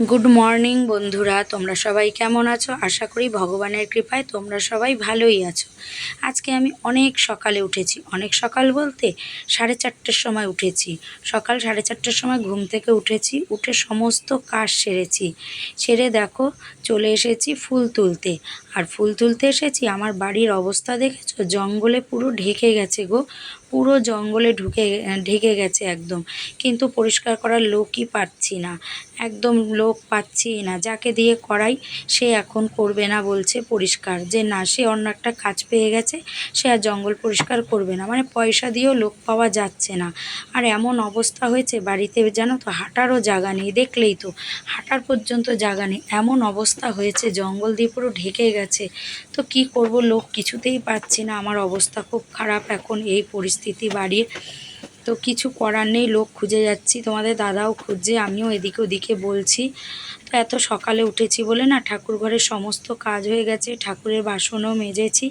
Good morning বন্ধুরা। তোমরা সবাই কেমন আছো? আশা করি ভগবানের কৃপায় তোমরা সবাই ভালোই আছো। আজকে আমি অনেক সকালে উঠেছি। অনেক সকাল বলতে সাড়ে চারটের সময় উঠেছি। সকাল সাড়ে চারটের সময় ঘুম থেকে উঠেছি। উঠে সমস্ত কাজ সেরেছি। সেরে দেখো, চলে এসেছি ফুল তুলতে। আর ফুল তুলতে এসেছি, আমার বাড়ির অবস্থা দেখেছ? জঙ্গলে পুরো ঢেকে গেছে গো। পুরো জঙ্গলে ঢুকে, ঢেকে গেছে একদম। কিন্তু পরিষ্কার করার লোকই পাচ্ছি না। একদম লোক পাচ্ছি না। যাকে দিয়ে করাই, সে এখন করবে না বলছে পরিষ্কার। যে না, সে অন্য একটা কাজ পেয়ে গেছে, সে আর জঙ্গল পরিষ্কার করবে না। মানে পয়সা দিয়েও লোক পাওয়া যাচ্ছে না। আর এমন অবস্থা হয়েছে বাড়িতে জানো তো হাঁটারও জায়গা নেই। দেখলেই তো, হাঁটার পর্যন্ত জায়গা নেই। এমন অবস্থা হয়েছে, জঙ্গল দিয়ে পুরো ঢেকে গেছে। তো কি করব, লোক কিছুতেই পাচ্ছি না। আমার অবস্থা খুব খারাপ এখন এই পরিস্থিতি বাড়ির। তো কিছু করার নেই, লোক খুঁজে যাচ্ছি। তোমাদের দাদাও খুঁজছে, আমিও এদিকে ওদিকে বলছি। তো এত সকালে উঠেছি বলে না ঠাকুর ঘরের সমস্ত কাজ হয়ে গেছে, ঠাকুরের বাসনও মেজেছি।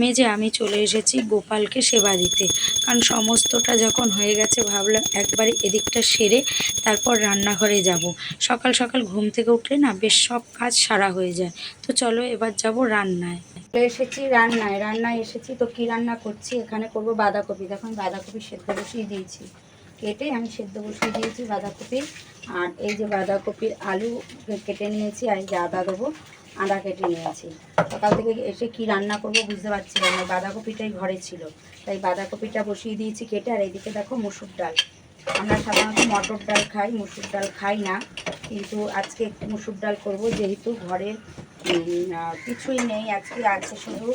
মেজে আমি চলে এসেছি গোপালকে সেবা দিতে। কারণ সমস্তটা যখন হয়ে গেছে ভাবলাম একবারে এদিকটা সেরে তারপর রান্নাঘরে যাব। সকাল সকাল ঘুম থেকে উঠলে না বেশ সব কাজ সারা হয়ে যায়। তো চলো এবার যাব রান্নায়। চলে এসেছি রান্নায়। রান্নায় এসেছি তো কি রান্না করছি? এখানে করব বাঁধাকপি। দেখো আমি বাঁধাকপি সেদ্ধ বসিয়ে দিয়েছি। কেটে আমি সেদ্ধ বসিয়ে দিয়েছি বাঁধাকপি। আর এই যে বাঁধাকপির আলু কেটে নিয়েছি আর যে আদা দেবো আদা কেটে নিয়েছি। সকাল থেকে এসে কি রান্না করব বুঝতে পারছিলাম না বাঁধাকপিটাই ঘরে ছিল। তাই বাঁধাকপিটা বসিয়ে দিয়েছি কেটে আর এইদিকে দেখো মুসুর ডাল। আমরা সাধারণত মটর ডাল খাই মুসুর ডাল খাই না কিন্তু আজকে একটু মুসুর ডাল করব যেহেতু আহ, কিছুই নেই, আজকে আছে শুধু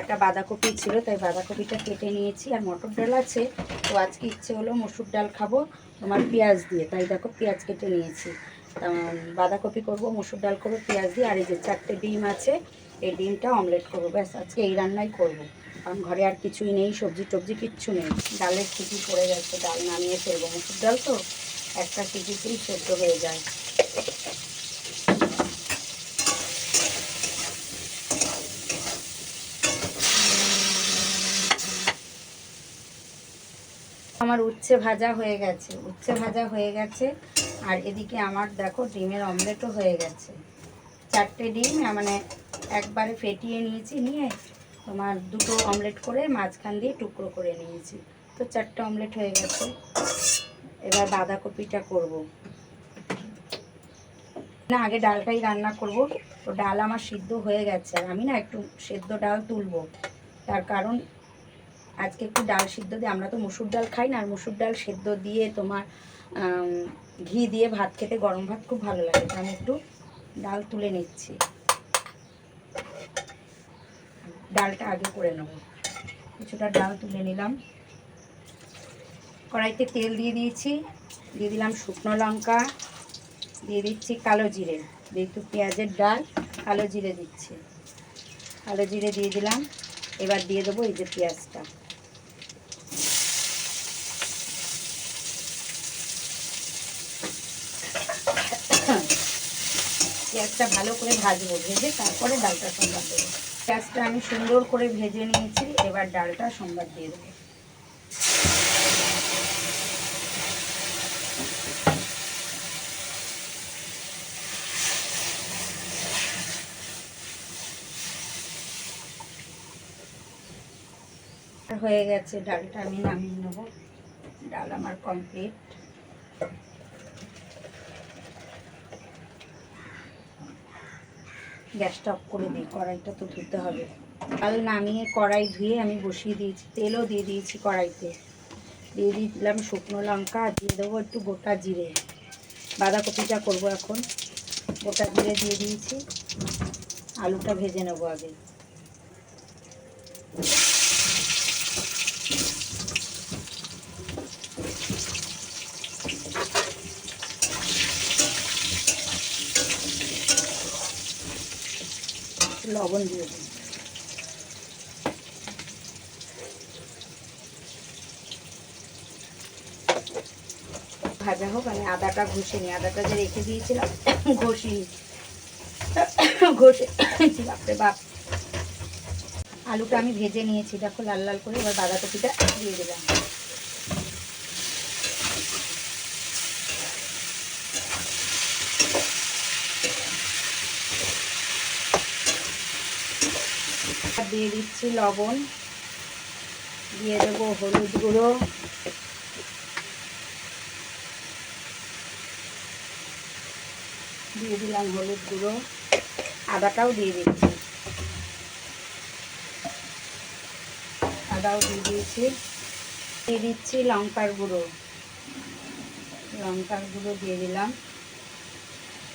একটা বাঁধাকপি ছিল, তাই বাঁধাকপিটা কেটে নিয়েছি আর মটর ডাল আছে। তো আজকে ইচ্ছে হলো মসুর ডাল খাব, তোমার পেঁয়াজ দিয়ে। তাই দেখো পেঁয়াজ কেটে নিয়েছি। বাঁধাকপি করব, মসুর ডাল করব, পেঁয়াজ দিয়ে। আর এই যে চারটে ডিম আছে, এই ডিমটা অমলেট করব। ব্যাস, আজকে এই রান্নাই করব। কারণ ঘরে আর কিছুই নেই, সবজি টবজি কিচ্ছু নেই। ডালের সিটি পড়ে গেছে, ডাল নামিয়ে ফেলব মসুর ডাল তো। একটা সিটিতেই সেদ্ধ হয়ে যায়। আমার উচ্ছে ভাজা হয়ে গেছে, উচ্ছে ভাজা হয়ে গেছে। আর এদিকে আমার দেখো ডিমের অমলেটও হয়ে গেছে। চারটে ডিম মানে একবারে ফেটিয়ে নিয়েছি নিয়ে তোমার দুটো অমলেট করে মাঝখান দিয়ে টুকরো করে নিয়েছি। তো চারটে অমলেট হয়ে গেছে। এবার বাঁধাকপিটা করব। না, আগে ডালটাই রান্না করব। তো ডাল আমার সিদ্ধ হয়ে গেছে। আর আমি না একটু সেদ্ধ ডাল তুলবো। তার কারণ আজকে একটু ডাল সিদ্ধ দিয়ে, আমরা তো মুসুর ডাল খাই না, আর মুসুর ডাল সেদ্ধ দিয়ে তোমার ঘি দিয়ে ভাত খেতে গরম ভাত খুব ভালো লাগে। আমি একটু ডাল তুলে নিচ্ছি। ডালটা আগে করে নেব। কিছুটা ডাল তুলে নিলাম। কড়াইতে তেল দিয়ে দিয়েছি। দিয়ে দিলাম শুকনো লঙ্কা। দিয়ে দিচ্ছি কালো জিরে। যেহেতু পেঁয়াজের ডাল, কালো জিরে দিচ্ছি। কালো জিরে দিয়ে দিলাম। এবার দিয়ে দেবো এই যে পেঁয়াজটা। পেঁয়াজটা ভালো করে ভাজবো, ভেজে তারপরে ডালটা সম্বাদ দেবো। পেঁয়াজটা আমি সুন্দর করে ভেজে নিয়েছি, এবার ডালটা সম্বাদ দিয়ে দেবো। হয়ে গেছে, ডালটা আমি নামিয়ে নেব। ডাল আমার কমপ্লিট গ্যাসটা অফ করে দিই, কড়াইটা তো ধুতে হবে। কাল নামিয়ে কড়াই ধুয়ে আমি বসিয়ে দিয়েছি, তেলও দিয়ে দিয়েছি কড়াইতে। দিয়ে দিলাম শুকনো লঙ্কা, দিয়ে দেবো একটু গোটা জিরে। বাঁধাকপিটা করব এখন। গোটা জিরে দিয়ে দিয়েছি। আলুটা ভেজে নেব আগে। লবণ দিয়ে দিই ভাজা হোক, আমি আদাটা ঘষে নিই। আদাটা যে রেখে দিয়েছিলাম ঘষিনি ঘষে বাপরে বাপ। আলুটা আমি ভেজে নিয়েছি, দেখো লাল লাল করে। এবার বাঁধাকপিটা দিয়ে দিলাম। দিয়ে দিচ্ছি লবণ। দিয়ে দেবো হলুদ গুঁড়ো। দিয়ে দিলাম হলুদ গুঁড়ো। আদাটাও দিয়ে দিচ্ছি। আদাও দিয়ে দিয়েছি। দিয়ে দিচ্ছি লঙ্কার গুঁড়ো। লঙ্কার গুঁড়ো দিয়ে দিলাম।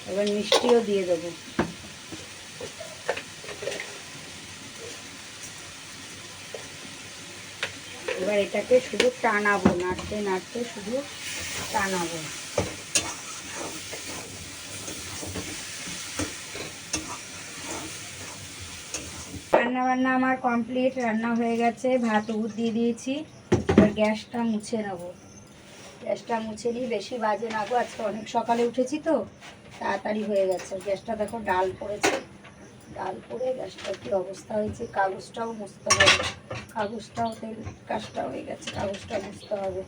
এবার মিষ্টিও দিয়ে দেবো। এবার এটাকে শুধু টানাবো, নাড়তে নাড়তে শুধু টানাবো। রান্না বান্না আমার কমপ্লিট, রান্না হয়ে গেছে, ভাত উঠ দিয়ে দিয়েছি, এবার গ্যাসটা মুছে নেব। গ্যাসটা মুছে নিই বেশি বাজে না গো, আজকে অনেক সকালে উঠেছি তো, তাড়াতাড়ি হয়ে গেছে। গ্যাসটা দেখো ডাল পড়েছে, ডাল পড়ে গ্যাসটার কি অবস্থা হয়েছে, কাগজটাও মুছতে হবে। কাগজটাও তেল কাজটা হয়ে গেছে, কাগজটা মুছতে হবে।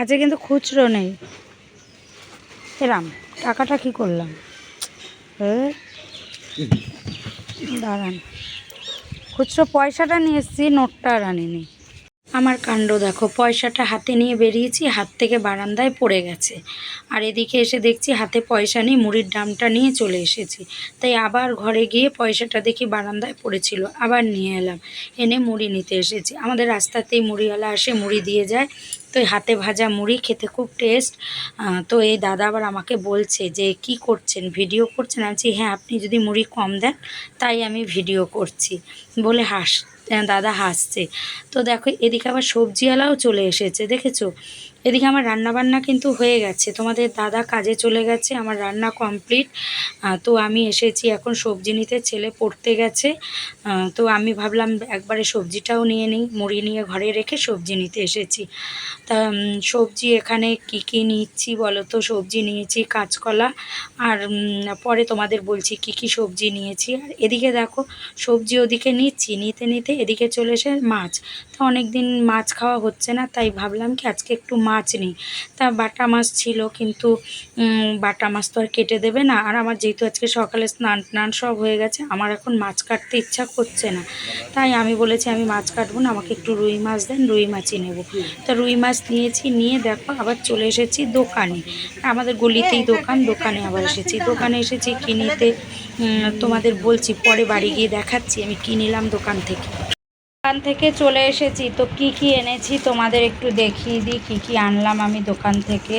আজকে কিন্তু খুচরো নেই। এরাম, টাকাটা কি করলাম? দাঁড়ান। খুচরো পয়সাটা নিয়ে এসেছি, নোটটা আর আনিনি। আমার কাণ্ড দেখো। পয়সাটা হাতে নিয়ে বেরিয়েছি, হাত থেকে বারান্দায় পড়ে গেছে। আর এদিকে এসে দেখছি হাতে পয়সা নেই, মুড়ির দামটা নিয়ে চলে এসেছি। তাই আবার ঘরে গিয়ে পয়সাটা দেখি বারান্দায় পড়েছিল, আবার নিয়ে এলাম। এনে মুড়ি নিতে এসেছি। আমাদের রাস্তাতেই মুড়িওয়ালা আসে, মুড়ি দিয়ে যায়। তো হাতে ভাজা মুড়ি খেতে খুব টেস্ট। তো এই দাদা আবার আমাকে বলছে যে, কি করছেন? ভিডিও করছেন? আমি হ্যাঁ আপনি যদি মুড়ি কম দেন, তাই আমি ভিডিও করছি। বলে হাস দাদা হাসছে। তো দেখো এদিকে আবার সবজিওয়ালাও চলে এসেছে দেখেছ? এদিকে আমার রান্না বান্না কিন্তু হয়ে গেছে। তোমাদের দাদা কাজে চলে গেছে, আমার রান্না কমপ্লিট। তো আমি এসেছি, এখন সবজি নিতে, ছেলে পড়তে গেছে। তো আমি ভাবলাম একবারে সবজিটাও নিয়ে নিই, মুড়ি নিয়ে ঘরে রেখে সবজি নিতে এসেছি। তা সবজি এখানে কি কি নিচ্ছি বলো তো? সবজি নিয়েছি, কাঁচকলা, আর পরে তোমাদের বলছি কি কি সবজি নিয়েছি। আর এদিকে দেখো, সবজি ওদিকে নিচ্ছি, নিতে নিতে এদিকে চলে এসে মাছ। তো অনেক দিন মাছ খাওয়া হচ্ছে না, তাই ভাবলাম কি আজকে একটু মাছ নিই। তা বাটা মাছ ছিল কিন্তু বাটা মাছ তো আর কেটে দেবে না। আর আমার যেহেতু আজকে সকালে স্নান টান সব হয়ে গেছে, আমার এখন মাছ কাটতে ইচ্ছা করছে না। তাই আমি বলেছি আমি মাছ কাটবো না, আমাকে একটু রুই মাছ দেন, রুই মাছই নেব। তা রুই মাছ নিয়েছি, নিয়ে দেখো আবার চলে এসেছি দোকানে। আমাদের গলিতেই দোকান, দোকানে আবার এসেছি। দোকানে এসেছি কিনিতে তোমাদের বলছি পরে বাড়ি গিয়ে দেখাচ্ছি, আমি কিনিলাম দোকান থেকে। দোকান থেকে চলে এসেছি। তো কি কি এনেছি তোমাদের একটু দেখিয়ে দিই, কি কি আনলাম আমি দোকান থেকে।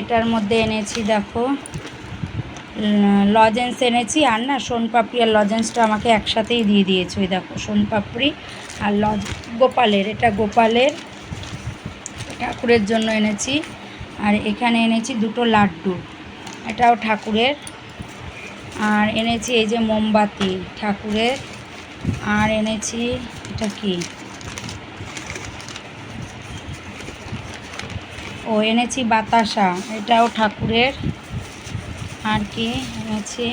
এটার মধ্যে এনেছি দেখো লজেন্স এনেছি। আর না সোনপাপড়ি আর লজেন্সটা আমাকে একসাথেই দিয়ে দিয়েছে, ওই দেখো সোনপাপড়ি আর লজ, গোপালের, এটা গোপালের ঠাকুরের জন্য এনেছি। আর এখানে এনেছি দুটো লাড্ডু, এটাও ঠাকুরের। আর এনেছি এই যে মোমবাতি ঠাকুরের। আর এনেছি, এটা কি? ও, এনেছি বাতাসা, এটাও ঠাকুরের। আর কি এনেছি?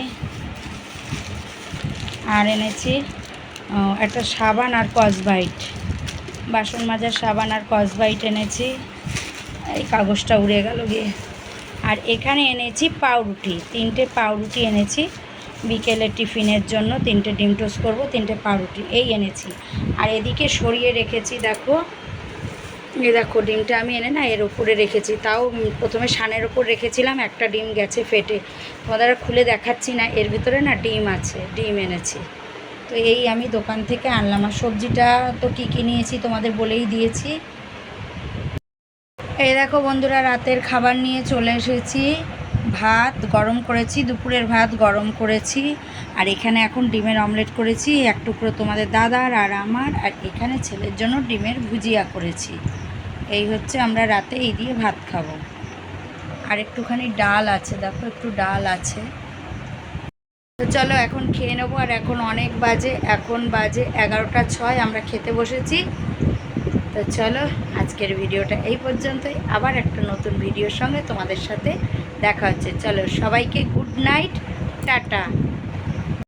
আর এনেছি একটা সাবান আর কসবাইট বাসন মাজার সাবান আর কসবাইট এনেছি। এই কাগজটা উড়ে গেল গিয়ে। আর এখানে এনেছি পাউরুটি, তিনটে পাউরুটি এনেছি। বিকেলে টিফিনের জন্য তিনটে ডিম টোস্ট করব, তিনটে পাউরুটি, এই এনেছি। আর এদিকে সরিয়ে রেখেছি, দেখো এ দেখো, ডিমটা আমি এনে না এর উপরে রেখেছি। তাও প্রথমে সানের ওপর রেখেছিলাম, একটা ডিম গেছে ফেটে। তোমাদের খুলে দেখাচ্ছি না, এর ভিতরে না ডিম আছে, ডিম এনেছি। তো এই আমি দোকান থেকে আনলাম। আর সবজিটা তো কী কী নিয়েছি তোমাদের বলেই দিয়েছি। এই দেখো বন্ধুরা, রাতের খাবার নিয়ে চলে এসেছি। ভাত গরম করেছি, দুপুরের ভাত গরম করেছি, আর এখানে এখন ডিমের অমলেট করেছি, এক টুকরো তোমাদের দাদার আর আমার, আর এখানে ছেলের জন্য ডিমের ভুজিয়া করেছি। এই হচ্ছে আমরা রাতে এই দিয়ে ভাত খাব। আর একটুখানি ডাল আছে, দেখো একটু ডাল আছে। তো চলো এখন খেয়ে নেব, আর এখন অনেক বাজে, এখন বাজে এগারোটা ছয়, আমরা খেতে বসেছি। তো চলো আজকের ভিডিওটা এই পর্যন্তই। আবার একটা নতুন ভিডিওর সঙ্গে তোমাদের সাথে দেখা হচ্ছে। চলো সবাইকে গুড নাইট টাটা।